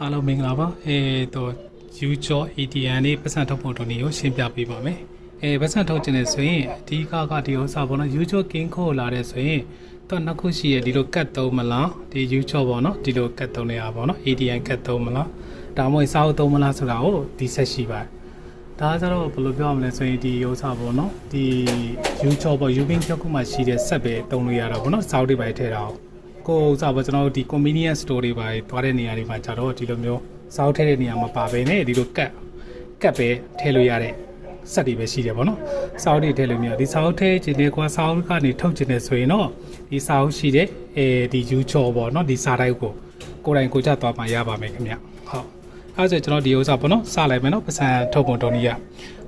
အားလုံးမင်္ဂလာပါအဲတော့ယူကျော် ATM နဲ့ပတ်စံထုတ်ဖို့တုန်းကိုရှင်းပြပေးပါမယ်အဲပတ်စံထုတ်ခြင်းနဲ့ဆိုရင်အဓိကကဒီဥစ္စာပေါ့နော်ယူကျော်ကင်းခိုးလာတဲ့ဆိုရင်တော့နှစ်ခုရှိရဒီလိုကတ်သုံးမလားဒီယူကျော်ပေါ့နော်ဒီလိုကတ်သုံးနေရပါပေါ့နော် ATM ကတ်သုံးမလားဒါမှမဟုတ်စာအုပ်သုံးမလားဆိုတာကိုဒီဆက်ရှိပါတယ်ဒါကကျတော့ဘယ်လိုပြောရမလဲဆိုရင်ဒီဥစ္စာပေါ့နော်ဒီယူချောပေါ့ယူဘင်းကျောက်ခုမှရှိတဲ့ဆက်ပဲတုံးလို့ရတာပေါ့နော်စောက်တွေပဲထည့်တာအောင် ကိုဥစ္စာပေါ့ကျွန်တော်တို့ဒီ convenience store တွေပါသွားတဲ့နေရာတွေမှာကျတော့ဒီလိုမျိုးစောက်ထည့်တဲ့နေရာမှာပါပဲနဲ့ဒီလိုကတ်ကတ်ပဲထည့်လို့ရတဲ့ဆက်တွေပဲရှိတယ်ပေါ့နော်စောက်တွေထည့်လို့မရဒီစောက်ထည့်ခြင်းနဲ့ကွာစောက်ကနေထုတ်ခြင်းနဲ့ဆိုရင်တော့ဒီစောက်ရှိတဲ့အဲဒီယူချောပေါ့နော်ဒီစာတိုက်ကိုကိုယ်တိုင်ကိုကြသွားမှရပါမယ်ခင်ဗျဟုတ်အဲဆိုကျွန်တော်ဒီဥစ္စာပေါ့နော်စလိုက်မယ်နော်ပတ်စံထုတ်ပုံတုံးကြီးရ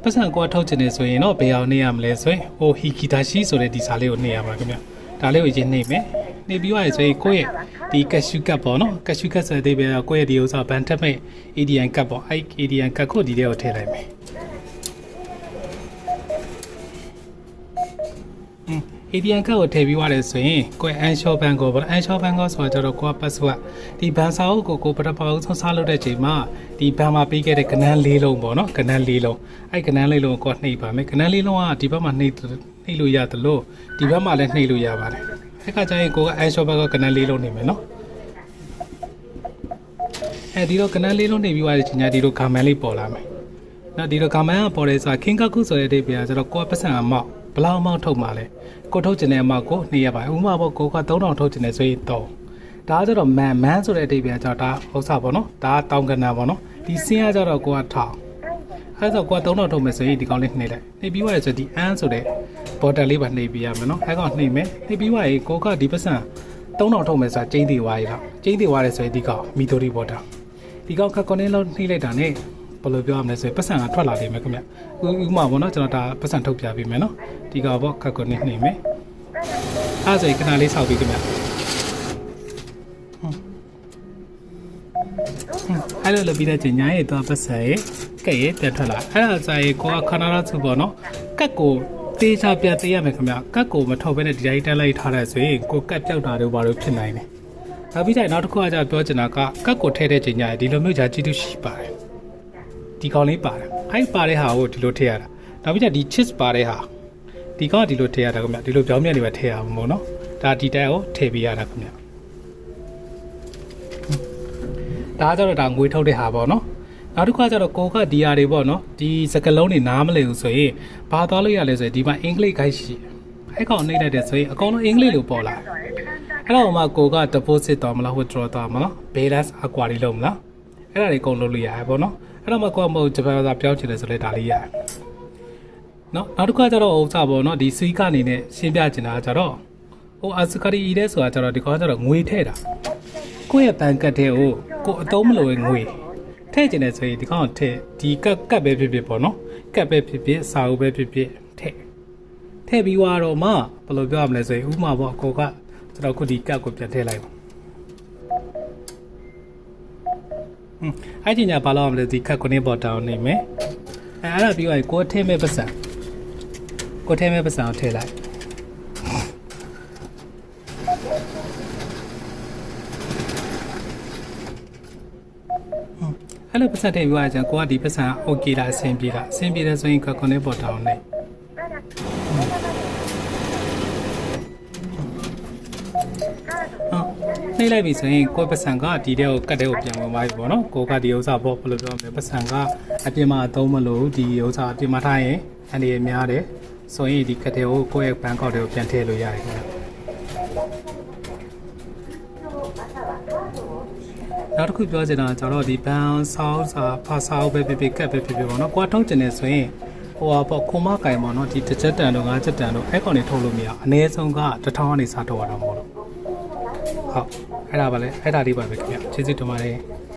ပတ်စံကိုထုတ်ခြင်းနေဆိုရင်တော့ဘယ်အောင်နေရမလဲဆိုရင်ဟိုဟီကီတာရှိဆိုတဲ့ဒီစာလေးကိုနေရမှာခင်ဗျ ဒါလေးကိုရင်နေမယ်နေပြီးသွားရဆိုရင်ကိုယ့်ရဲ့ဒီကက်ရှူကတ်ပေါ့နော်ကက်ရှူကတ်ဆိုတဲ့ပဲကိုယ့်ရဲ့ဒီဥစ္စာဘန်တက်မဲ့ ADN ကတ်ပေါ့အဲ့ ADN ကတ်ကိုဒီထဲကိုထည့်လိုက်မယ် ATM ကတ်ကိုထည့်ပြီးသွားတယ်ဆိုရင်ကိုယ်အန်ရှော့ဘန်ကိုပေါ့အန်ရှော့ဘန်ကိုဆိုတော့ကိုက password ဒီဘန်စာအုပ်ကိုကိုပထမဆုံးစားလုပ်တဲ့ချိန်မှာဒီဘန်မှာပေးခဲ့တဲ့ကနန်းလေးလုံးပေါ့နော်ကနန်းလေးလုံးအဲ့ကနန်းလေးလုံးကိုနှိပ်ပါမယ်ကနန်းလေးလုံးကဒီဘက်မှာနှိပ် နှိပ်လို့ရတယ်လို့ဒီဘက်မှာလည်းနှိပ်လို့ရပါတယ်အဲ့ကကျရင်ကိုကအန်ရှော့ဘန်ကကနန်းလေးလုံးနေမယ်နော်အဲဒီတော့ကနန်းလေးလုံးနေပြီးသွားတဲ့ချိန်ကျဒီလိုဂါမန်လေးပေါ်လာမယ်နော်ဒီလိုဂါမန်ကပေါ်တယ်ဆိုတာခင်ကခုဆိုတဲ့အတိတ်ပြာဆိုတော့ကိုကပတ်စံအမောက်ဘလောက်အမောက်ထုတ်မှာလဲကိုထုတ်ကျင်တဲ့အမောက်ကိုနှိပ်ရပါတယ်ဥပမာပေါ့ကိုက3000ထုတ်ကျင်တယ်ဆိုရင်3ဒါကကျတော့မန်မန်ဆိုတဲ့အတိတ်ပြာကျတော့ဒါဥစ္စာပေါ့နော်ဒါကတောင်းကနာပေါ့နော်ဒီစင်းကကျတော့ကိုကထောင်အဲဆိုကိုက3000ထုတ်မယ်ဆိုရင်ဒီကောင်လေးနှိပ်လိုက်နှိပ်ပြီးသွားရဆိုဒီအန်းဆိုတဲ့ ဘော်တယ်လေးပါနှိပ်ပြရမယ်နော်အဲကောင်နှိပ်မယ်နှိပ်ပြီးသွားရင်ကိုကဒီပတ်စံ3000ထုတ်မယ်ဆိုတာကျင်းသေးသွားရတော့ကျင်းသေးသွားတယ်ဆိုရင်ဒီကောင်မီတိုရီဘော်တာဒီကောင်ခက်ကွန်နေလုံးနှိပ်လိုက်တာ ਨੇ ဘယ်လိုပြောရမလဲဆိုရင်ပတ်စံကထွက်လာနေမယ်ခင်ဗျဥဥမာပေါ့နော်ကျွန်တော်ဒါပတ်စံထုတ်ပြပေးမယ်နော်ဒီကောင်ပေါ့ခက်ကွန်နေနှိပ်မယ်အဲဆိုရင်ခဏလေးစောက်ပြီးခင်ဗျအဲ့လိုလုပ်ပြီးတဲ့ချိန်ညာရဲ့တော့ပတ်စံရဲ့ကက်ရဲ့ပြန်ထွက်လာအဲ့ဒါဆိုရင်ကိုကခဏလောက်သူပေါ့နော်ကက်ကို တေးချပြန်သေးရမယ်ခင်ဗျကက်ကိုမထုတ်ဘဲနဲ့ဒီတိုင်းတက်လိုက်ထားတဲ့ဆိုရင်ကိုကက်ပြောက်တာတို့ဘာလို့ဖြစ်နိုင်လဲနောက်ပြီးတော့နောက်တစ်ခုကကြပြောချင်တာကကက်ကိုထဲတဲ့ချိန်ညာဒီလိုမျိုးကြာကြည့်လို့ရှိပါတယ်ဒီကောင်လေးပါတယ်အဲ့ပါတဲ့ဟာကိုဒီလိုထည့်ရတာနောက်ပြီးတော့ဒီ chips ပါတဲ့ဟာဒီကောင်ကဒီလိုထည့်ရတာခင်ဗျဒီလိုပြောင်းပြန်နေပဲထည့်ရအောင်မို့နော်ဒါဒီတိုင်ကိုထည့်ပေးရတာခင်ဗျဒါကြတော့ဒါငွေထုတ်တဲ့ဟာပေါ့နော် နောက်တစ်ခါကျတော့ကိုကဒီဟာတွေပေါ့နော်ဒီစကလုံးတွေနားမလည်ဘူးဆိုရင်ဘာသွားလို့ရလဲဆိုရင်ဒီမှာအင်္ဂလိပ်ခိုက်ရှိအဲ့ကောင်နှိမ့်လိုက်တဲ့ဆိုရင်အကုန်လုံးအင်္ဂလိပ်လိုပေါ်လာအဲ့တော့မှကိုက deposit တော့မလား withdraw တော့မလား balance acquiry လုပ်မလားအဲ့ဒါတွေအကုန်လုပ်လို့ရတယ်ပေါ့နော်အဲ့တော့မှကိုကမဟုတ်ဂျပန်ဘာသာပြောင်းချင်တယ်ဆိုလဲဒါလေးရတယ်နော်နောက်တစ်ခါကျတော့ဥစ္စာပေါ့နော်ဒီစီးကနေနဲ့ရှင်းပြချင်တာကကျတော့ဟိုအစကားရီတဲ့ဆိုတာကျတော့ဒီကောင်ကကျတော့ငွေထည့်တာကိုယ့်ရဲ့ဘဏ်ကတ်တဲ့ကိုကိုအတုံးမလို့ငွေ ထည့်ချင်တယ်ဆိုရင်ဒီကောင်ထည့်ဒီကတ်ကတ်ပဲဖြစ်ဖြစ်ပေါ့နော်ကတ်ပဲဖြစ်ဖြစ်စာအုပ်ပဲဖြစ်ဖြစ်ထည့်ထည့်ပြီးသွားတော့မှဘယ်လိုပြောရမလဲဆိုရင်ဥပမာပေါ့ကိုကကျွန်တော်ခုဒီကတ်ကိုပြန်ထည့်လိုက်ပါဟွန်းအဲ့ဒီညာဘာလို့မလဲဒီကတ်ကိုနေပေါ်တောင်းနေမယ်အဲအဲ့ဒါပြီးသွားရင်ကိုထည့်မဲ့ပတ်စံကိုထည့်မဲ့ပတ်စံကိုထည့်လိုက် အဲ့လိုပတ်စံထည့်ပြီးသွားရင်ကိုကဒီပတ်စံโอเคလားအဆင်ပြေလားအဆင်ပြေတယ်ဆိုရင်ကတ်ကိုနေပေါ်တောင်းနေနှိမ့်လိုက်ပြီဆိုရင်ကိုယ့်ပတ်စံကဒီတဲ့ကိုကတ်တဲ့ကိုပြန်ဝင်သွားပြီပေါ့နော်ကိုကဒီဥစ္စာပေါ့ဘယ်လိုပြောမလဲပတ်စံကအပြင်မှာအသုံးမလို့ဒီဥစ္စာအပြင်မှာထားရင်အနေရများတယ်ဆိုရင်ဒီကတ်တဲ့ကိုကိုယ့်ရဲ့ဘန်ကောက်တွေကိုပြန်ထည့်လို့ရတယ်ခင်ဗျ နောက်တစ်ခုပြောချင်တာကျတော့ဒီဘန်ဆောက်စာဖာဆောက်ပဲဖြစ်ဖြစ်ကတ်ပဲဖြစ်ဖြစ်ပေါ့နော်ကိုကထုတ်ကျင်နေဆိုရင်ဟိုဟာပေါ့ခုမကင်ပေါ့နော်ဒီတစ်ချက်တန်တော့ငါးချက်တန်တော့အဲ့ကောင်တွေထုတ်လို့မရအနည်းဆုံးကတစ်ထောင်ကနေစထုတ်ရတာမဟုတ်လို့ဟုတ်အဲ့ဒါပါလေအဲ့ဒါလေးပါပဲခင်ဗျကျေးဇူးတင်ပါတယ်